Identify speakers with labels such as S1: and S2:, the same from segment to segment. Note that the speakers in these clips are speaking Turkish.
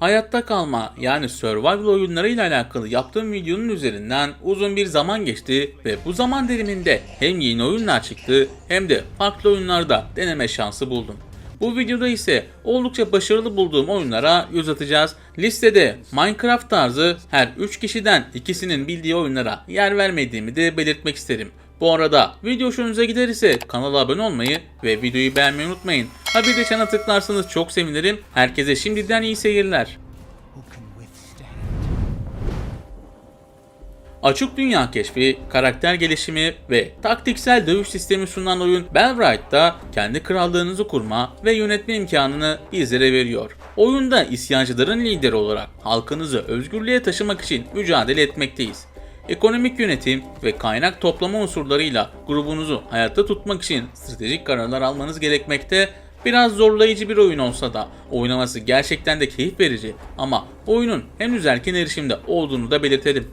S1: Hayatta kalma yani survival oyunları ile alakalı yaptığım videonun üzerinden uzun bir zaman geçti ve bu zaman diliminde hem yeni oyunlar çıktı hem de farklı oyunlarda deneme şansı buldum. Bu videoda ise oldukça başarılı bulduğum oyunlara göz atacağız. Listede Minecraft tarzı her 3 kişiden ikisinin bildiği oyunlara yer vermediğimi de belirtmek isterim. Bu arada video hoşunuza gider ise kanala abone olmayı ve videoyu beğenmeyi unutmayın. Ha bir de çana tıklarsanız çok sevinirim. Herkese şimdiden iyi seyirler. Açık dünya keşfi, karakter gelişimi ve taktiksel dövüş sistemi sunan oyun Belwright'ta kendi krallığınızı kurma ve yönetme imkanını bizlere veriyor. Oyunda isyancıların lideri olarak halkınızı özgürlüğe taşımak için mücadele etmekteyiz. Ekonomik yönetim ve kaynak toplama unsurlarıyla grubunuzu hayatta tutmak için stratejik kararlar almanız gerekmekte Biraz zorlayıcı bir oyun olsa da oynaması gerçekten de keyif verici ama oyunun henüz erken erişimde olduğunu da belirtelim.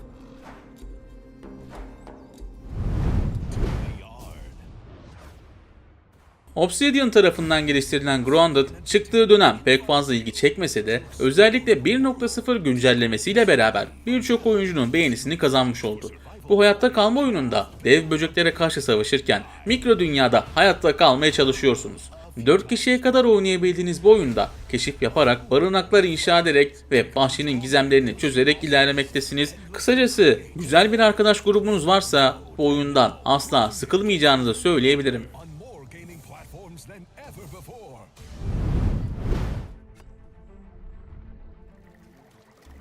S1: Obsidian tarafından geliştirilen Grounded çıktığı dönem pek fazla ilgi çekmese de özellikle 1.0 güncellemesiyle beraber birçok oyuncunun beğenisini kazanmış oldu. Bu hayatta kalma oyununda dev böceklere karşı savaşırken mikro dünyada hayatta kalmaya çalışıyorsunuz. 4 kişiye kadar oynayabildiğiniz bu oyunda keşif yaparak, barınaklar inşa ederek ve bahçenin gizemlerini çözerek ilerlemektesiniz. Kısacası güzel bir arkadaş grubunuz varsa bu oyundan asla sıkılmayacağınızı söyleyebilirim.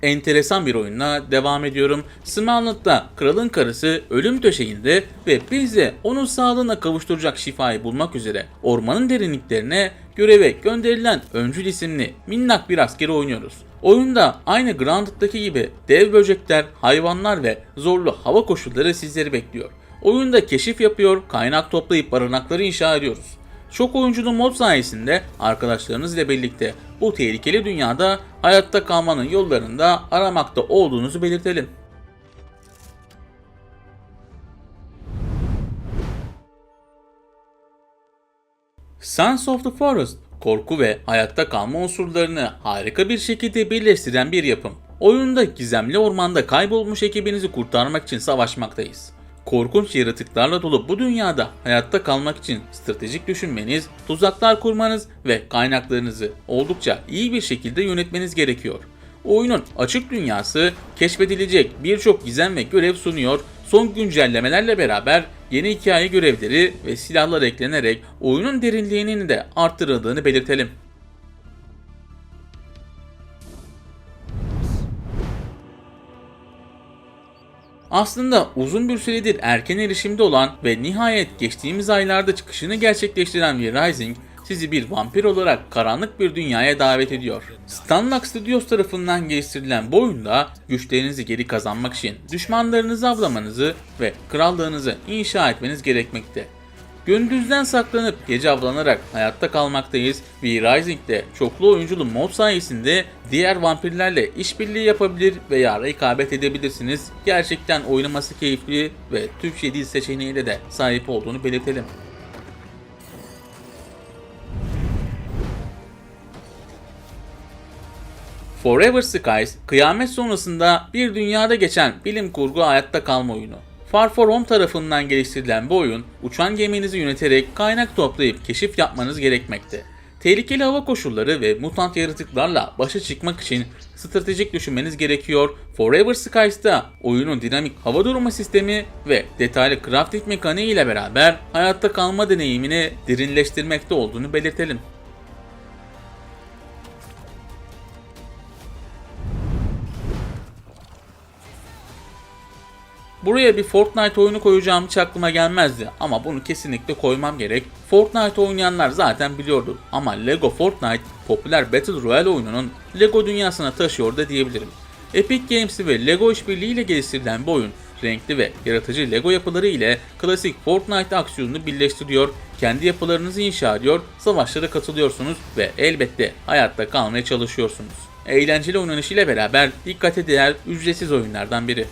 S1: Enteresan bir oyunla devam ediyorum. Smallnut'ta kralın karısı ölüm döşeğinde ve biz de onun sağlığına kavuşturacak şifayı bulmak üzere ormanın derinliklerine göreve gönderilen öncül isimli minnak bir askeri oynuyoruz. Oyunda aynı Grounded'daki gibi dev böcekler, hayvanlar ve zorlu hava koşulları sizleri bekliyor. Oyunda keşif yapıyor, kaynak toplayıp barınakları inşa ediyoruz. Çok oyunculu mod sayesinde arkadaşlarınız ile birlikte bu tehlikeli dünyada hayatta kalmanın yollarında aramakta olduğunuzu belirtelim. Sons of the Forest, korku ve hayatta kalma unsurlarını harika bir şekilde birleştiren bir yapım. Oyunda gizemli ormanda kaybolmuş ekibinizi kurtarmak için savaşmaktayız. Korkunç yaratıklarla dolu bu dünyada hayatta kalmak için stratejik düşünmeniz, tuzaklar kurmanız ve kaynaklarınızı oldukça iyi bir şekilde yönetmeniz gerekiyor. Oyunun açık dünyası keşfedilecek birçok gizem ve görev sunuyor. Son güncellemelerle beraber yeni hikaye görevleri ve silahlar eklenerek oyunun derinliğinin de arttırıldığını belirtelim. Aslında uzun bir süredir erken erişimde olan ve nihayet geçtiğimiz aylarda çıkışını gerçekleştiren bir Rising sizi bir vampir olarak karanlık bir dünyaya davet ediyor. Stanlock Studios tarafından geliştirilen bu oyunda güçlerinizi geri kazanmak için düşmanlarınızı avlamanızı ve krallığınızı inşa etmeniz gerekmekte. Gündüzden saklanıp gece avlanarak hayatta kalmaktayız ve Rising'de çoklu oyunculu mod sayesinde diğer vampirlerle işbirliği yapabilir veya rekabet edebilirsiniz. Gerçekten oynaması keyifli ve Türkçe dil seçeneğiyle de sahip olduğunu belirtelim. Forever Skies, kıyamet sonrasında bir dünyada geçen bilim kurgu hayatta kalma oyunu. Far For Home tarafından geliştirilen bu oyun, uçan geminizi yöneterek kaynak toplayıp keşif yapmanız gerekmekte. Tehlikeli hava koşulları ve mutant yaratıklarla başa çıkmak için stratejik düşünmeniz gerekiyor. Forever Skies'ta oyunun dinamik hava durma sistemi ve detaylı crafting mekaniği ile beraber hayatta kalma deneyimini derinleştirmekte olduğunu belirtelim. Buraya bir Fortnite oyunu koyacağım hiç aklıma gelmezdi ama bunu kesinlikle koymam gerek. Fortnite oynayanlar zaten biliyordur ama Lego Fortnite popüler Battle Royale oyununun Lego dünyasına taşıyor da diyebilirim. Epic Games ve Lego işbirliğiyle geliştirilen bu oyun renkli ve yaratıcı Lego yapıları ile klasik Fortnite aksiyonunu birleştiriyor, kendi yapılarınızı inşa ediyor, savaşlara katılıyorsunuz ve elbette hayatta kalmaya çalışıyorsunuz. Eğlenceli oynanışıyla beraber dikkate değer ücretsiz oyunlardan biri.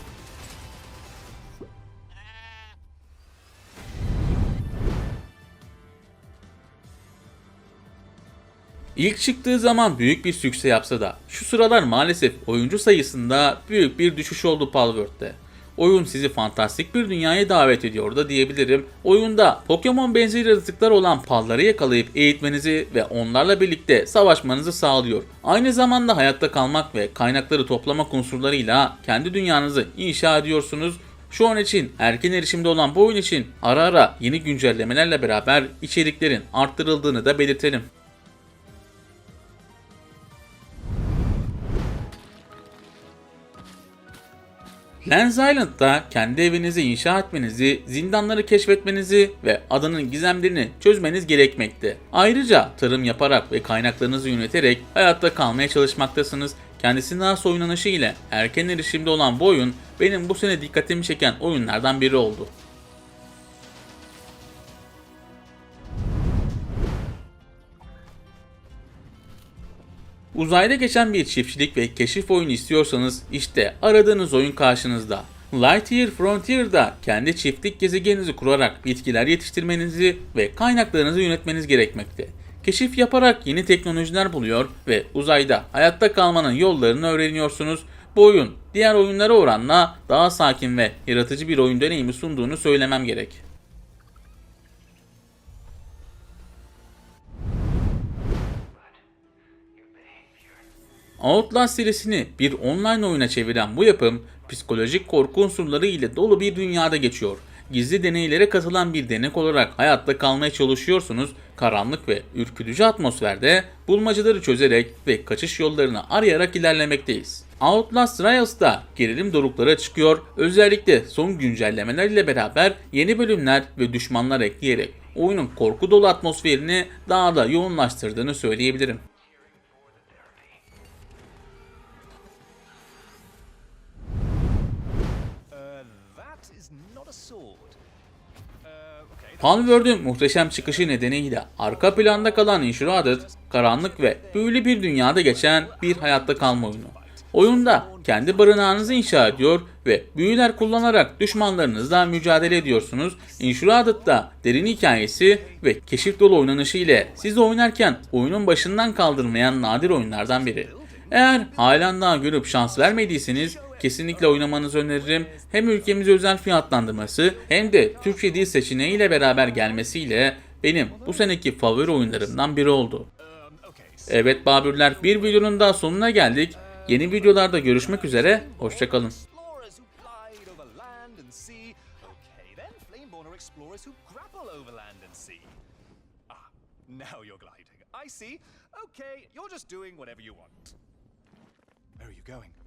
S1: İlk çıktığı zaman büyük bir sükse yapsa da şu sıralar maalesef oyuncu sayısında büyük bir düşüş oldu Palworld'de. Oyun sizi fantastik bir dünyaya davet ediyor da diyebilirim. Oyunda Pokemon benzeri yaratıklar olan palları yakalayıp eğitmenizi ve onlarla birlikte savaşmanızı sağlıyor. Aynı zamanda hayatta kalmak ve kaynakları toplamak unsurlarıyla kendi dünyanızı inşa ediyorsunuz. Şu an için erken erişimde olan bu oyun için ara ara yeni güncellemelerle beraber içeriklerin arttırıldığını da belirtelim. Lens Island'da kendi evinizi inşa etmenizi, zindanları keşfetmenizi ve adanın gizemlerini çözmeniz gerekmekte. Ayrıca tarım yaparak ve kaynaklarınızı yöneterek hayatta kalmaya çalışmaktasınız. Kendisine has oynanışı ile erken erişimde olan bu oyun benim bu sene dikkatimi çeken oyunlardan biri oldu. Uzayda geçen bir çiftçilik ve keşif oyunu istiyorsanız işte aradığınız oyun karşınızda. Lightyear Frontier'da kendi çiftlik gezegeninizi kurarak bitkiler yetiştirmenizi ve kaynaklarınızı yönetmeniz gerekmekte. Keşif yaparak yeni teknolojiler buluyor ve uzayda hayatta kalmanın yollarını öğreniyorsunuz. Bu oyun diğer oyunlara oranla daha sakin ve yaratıcı bir oyun deneyimi sunduğunu söylemem gerek. Outlast serisini bir online oyuna çeviren bu yapım, psikolojik korku unsurları ile dolu bir dünyada geçiyor. Gizli deneylere katılan bir denek olarak hayatta kalmaya çalışıyorsunuz. Karanlık ve ürkütücü atmosferde bulmacaları çözerek ve kaçış yollarını arayarak ilerlemekteyiz. Outlast Trials'da gerilim doruklara çıkıyor. Özellikle son güncellemeler ile beraber yeni bölümler ve düşmanlar ekleyerek oyunun korku dolu atmosferini daha da yoğunlaştırdığını söyleyebilirim.
S2: Uh.
S1: Palworld'ün muhteşem çıkışı nedeniyle arka planda kalan Enshrouded, karanlık ve büyülü bir dünyada geçen bir hayatta kalma oyunu. Oyunda kendi barınağınızı inşa ediyor ve büyüler kullanarak düşmanlarınızla mücadele ediyorsunuz. Enshrouded'da derin hikayesi ve keşif dolu oynanışı ile sizi oynarken oyunun başından kaldırmayan nadir oyunlardan biri. Eğer halen daha görüp şans vermediyseniz kesinlikle oynamanızı öneririm. Hem ülkemize özel fiyatlandırması hem de Türkçe dil seçeneği ile beraber gelmesiyle benim bu seneki favori oyunlarımdan biri oldu. Evet Babürler bir videonun daha sonuna geldik. Yeni videolarda görüşmek üzere, hoşçakalın.
S2: Ah, now you're gliding. I see. Okay, you're just doing whatever you want. Where are you going?